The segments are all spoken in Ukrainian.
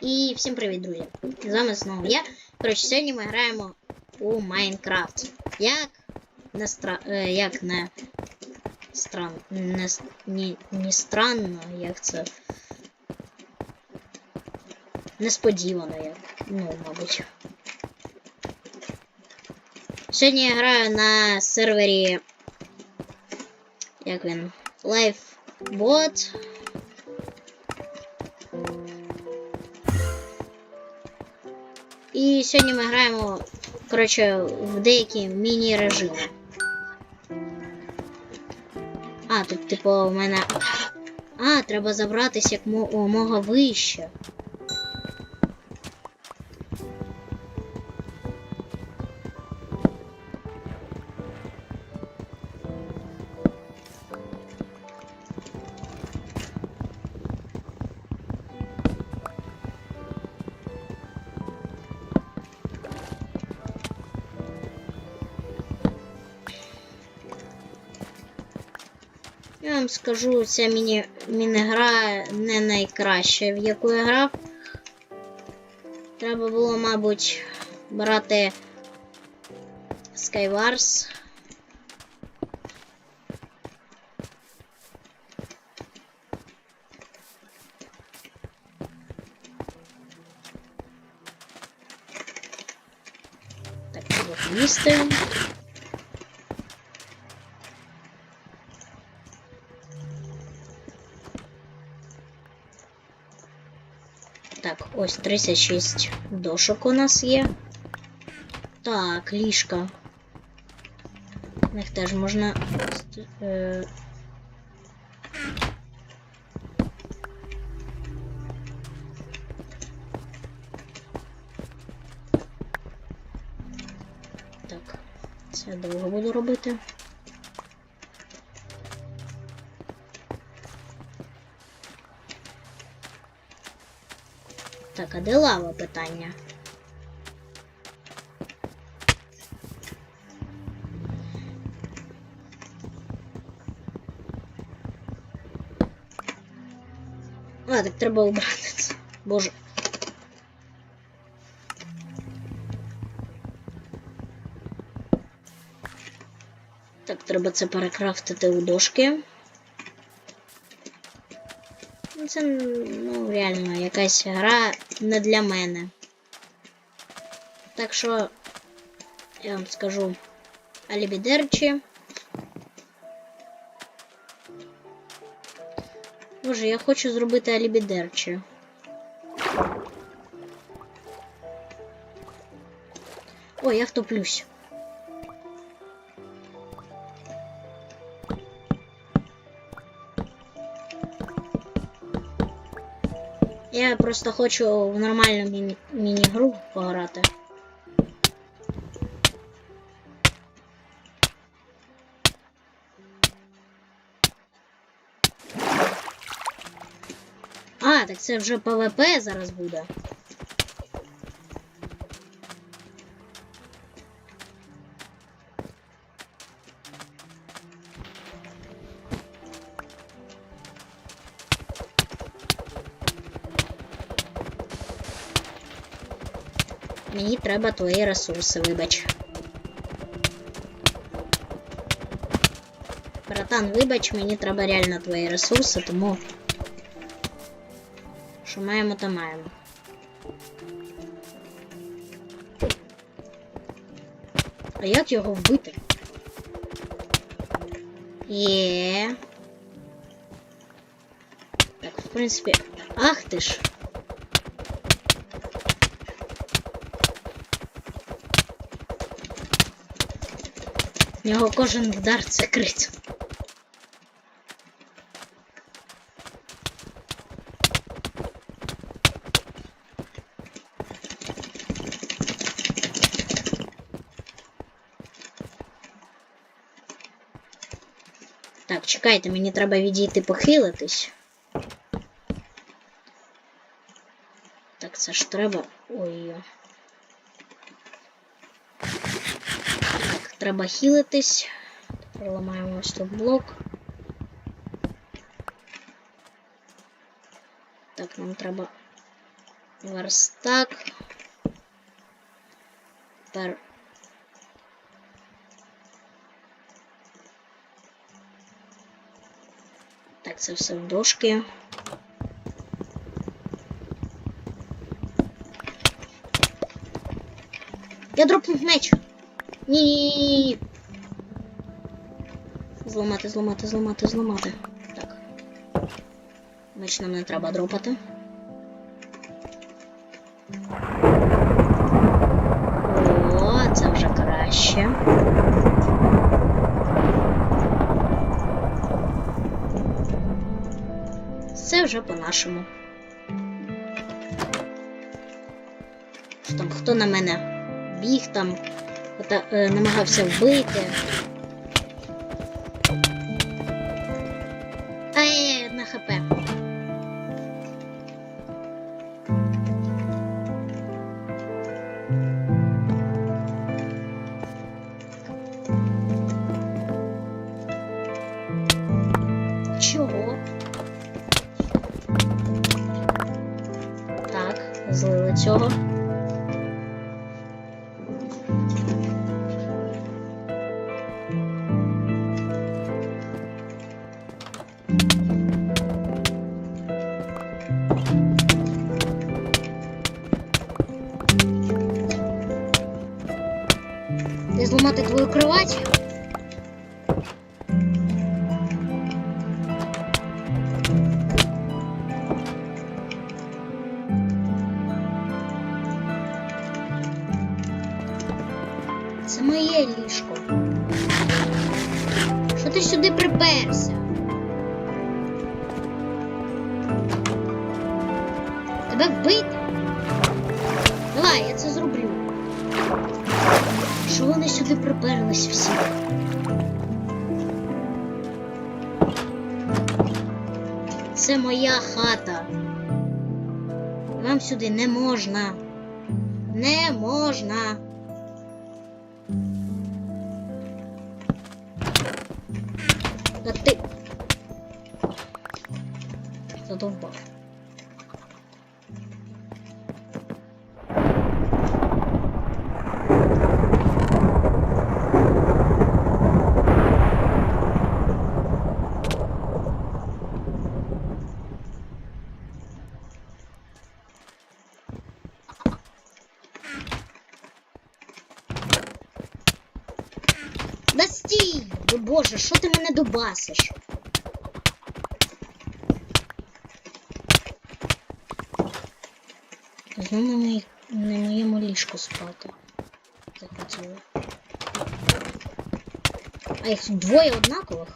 І всім привіт, друзі! З вами знову я. Коротше, сьогодні ми граємо у Майнкрафт. Як не стра... е, як не стран... не... с- не странно, як це. Несподівано, як. Ну, мабуть. Сьогодні я граю на сервері. Як він? Lifebot. І сьогодні ми граємо, коротше, в деякі міні-режими. А, тут, типу, у мене. А, треба забратися як мо- мога вище. Я вам скажу, ця міні, міні-гра не найкраща, в яку я грав. Треба було, мабуть, брати Skywars. Так, от їсти. Так, ось 36 дошок у нас є. Так, ліжка. В них теж можна. Е... Так, це довго буду робити. Так, а де лава питання? А, так треба убрати це. Боже. Так, треба це перекрафтити у дошки. Це ну, реально якась гра не для мене. Так що я вам скажу алібідерчі. Боже, я хочу зробити алібідерчі. Ой, я втоплюсь. Я просто хочу в нормальну міні- міні-гру пограти. А, так це вже ПВП зараз буде. Мені треба твої ресурси, вибач. Братан, вибач, мені треба реально твої ресурси, тому. Що маємо, то маємо. А як його вбити? Є. Так, в принципі. Ах ти ж. В нього кожен вдар це крит. Так, чекайте, мені треба відійти похилитись. Так, це ж треба. Ой. Треба хилитись. Тепер ламаємо ось тут блок. Так, нам треба верстак. Тепер. Так, це все в дошки. Я дропнув меч. Ні. Зламати, зламати, зламати, зламати. Так. Меч нам не треба дропати. О, це вже краще. Це вже по-нашому. Що там, хто на мене біг там, е, намагався вбити. Ай, на хп. Ліжко. Що ти сюди приперся? Тебе вбити? Давай, я це зроблю. Що вони сюди приперлись всі? Це моя хата. Вам сюди не можна. Не можна. Задовбав. Боже, що ти мене добасиш? Знову на, на моєму ліжку спати. Захотіли. А їх тут двоє однакових?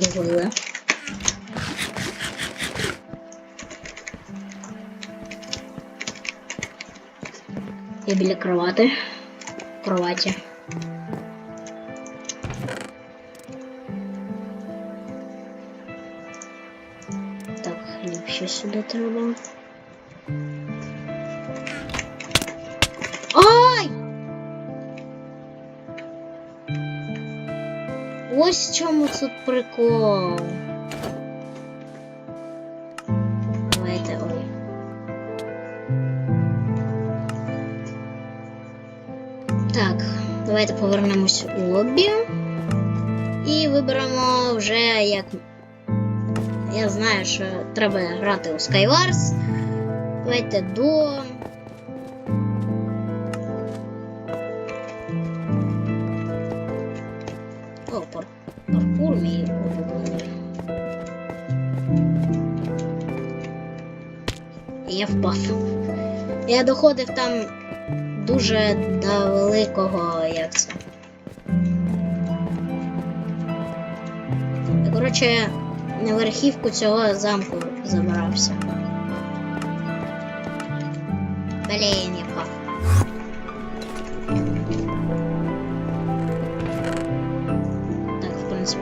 Злили. Я біля кровати. Так, хліб ще сюди треба. Ось в чому тут прикол. Давайте ой. Так, давайте повернемось у лобі. І виберемо вже як. Я знаю, що треба грати у Skywars. Давайте до. Улюблений. Я впав. Я доходив там дуже до великого, як це. Коротше, на верхівку цього замку забирався. Блін,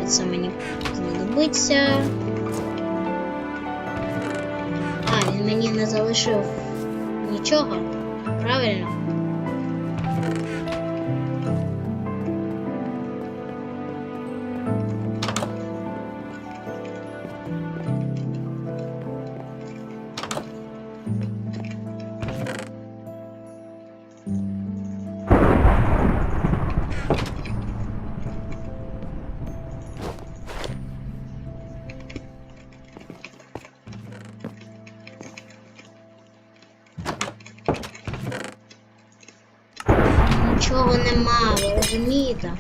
це мені знадобиться. А, він мені не залишив нічого. Правильно? Нічого нема, ви розумієте?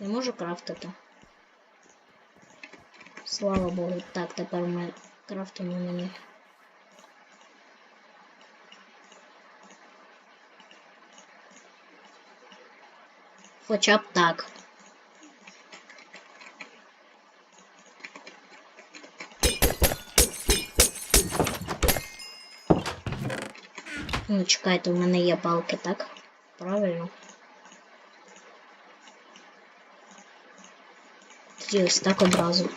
Я можу крафтити. Слава Богу. Так, тепер ми крафтимо мені. Хоча б так. Ну, чекайте, у мене є палки, так? Правильно. Тоді ось так одразу.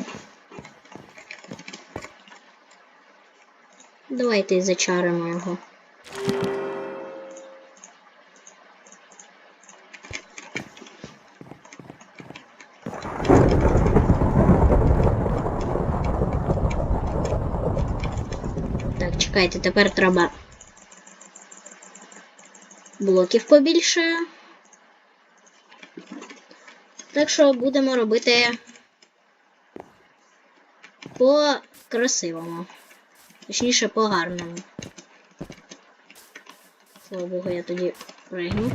Давайте зачаримо його. Так, чекайте, тепер треба блоків побільше. Так що будемо робити по красивому. Точніше, по гарному. Слава Богу, я тоді пригну.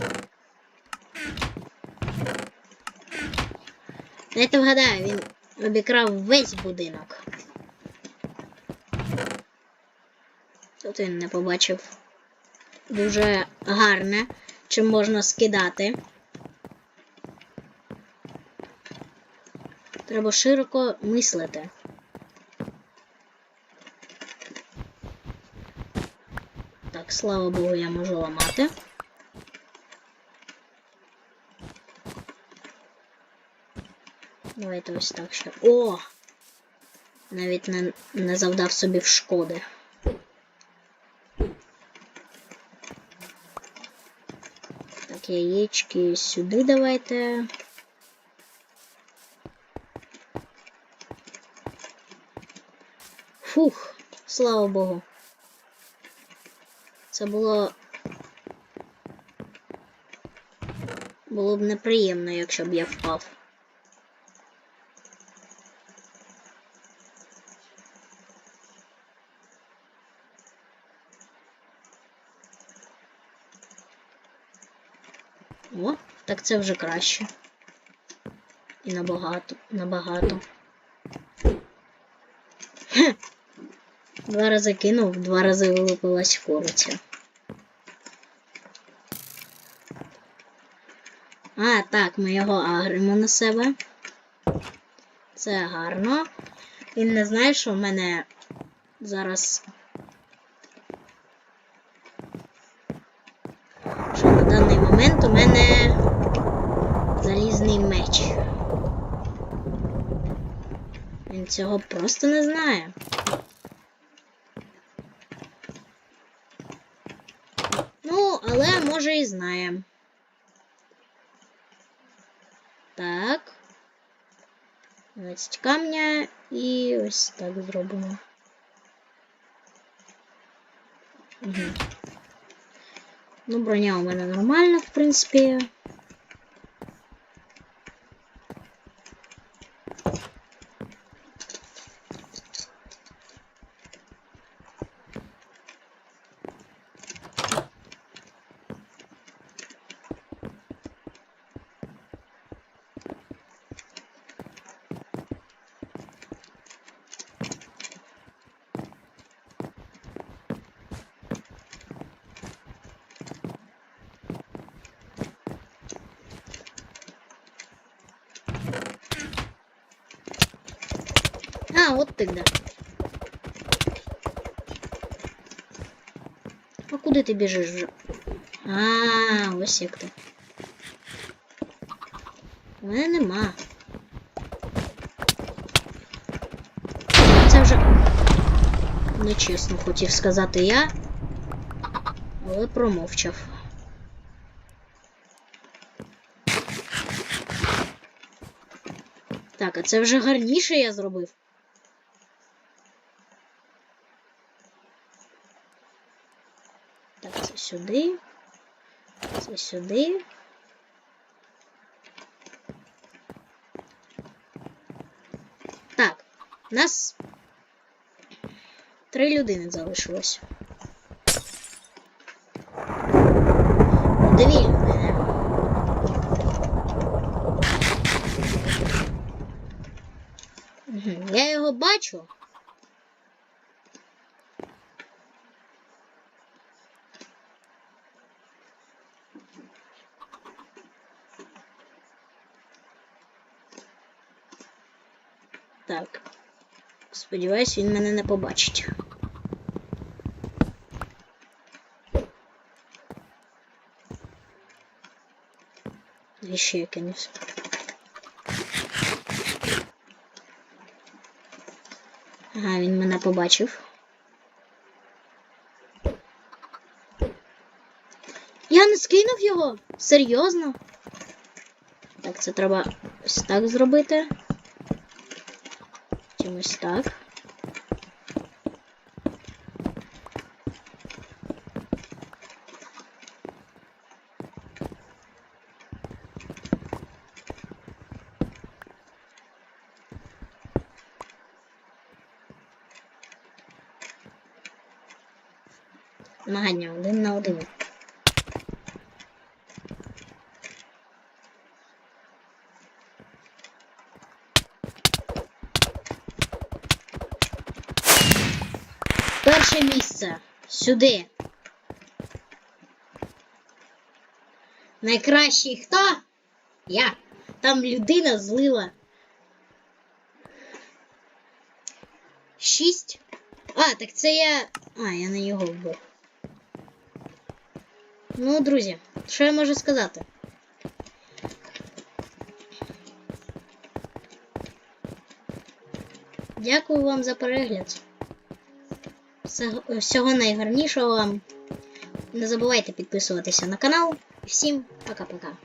Дайте вгадаю, він обікрав весь будинок. Тут він не побачив дуже гарне, чим можна скидати. Треба широко мислити. Так, слава Богу, я можу ламати. Давайте ось так ще. О! Навіть не, не завдав собі в шкоди. Так, яєчки сюди давайте. Фух, слава Богу. Це було. Було б неприємно, якщо б я впав. О, так це вже краще. І набагато, набагато. Хе. Два рази кинув, два рази вилупилась куриця. А, так, ми його агримо на себе. Це гарно. Він не знає, що в мене зараз. Що на даний момент у мене залізний меч. Він цього просто не знає. Ну, але може і знає. Так. 20 камня і ось так зробимо. Угу. Ну, броня у мене нормальна, в принципі. А, от ти де. А куди ти біжиш вже? А, ось як ти. У мене нема. Це вже нечесно хотів сказати я, але промовчав. Так, а це вже гарніше я зробив. Так, це сюди. Це сюди. Так, у нас три людини залишилось. Дві людини. Я його бачу. Так. Сподіваюсь, він мене не побачить. І ще якимось. Ага, він мене побачив. Я не скинув його? Серйозно? Так, це треба ось так зробити. Чимось так. Змагання один на один. Перше Сюди. Найкращий хто? Я. Там людина злила. Шість. А, так це я. А, я на його вбив. Ну, друзі, що я можу сказати? Дякую вам за перегляд. Всього- найгарнішого. Не забувайте підписуватися на канал. Всім пока-пока.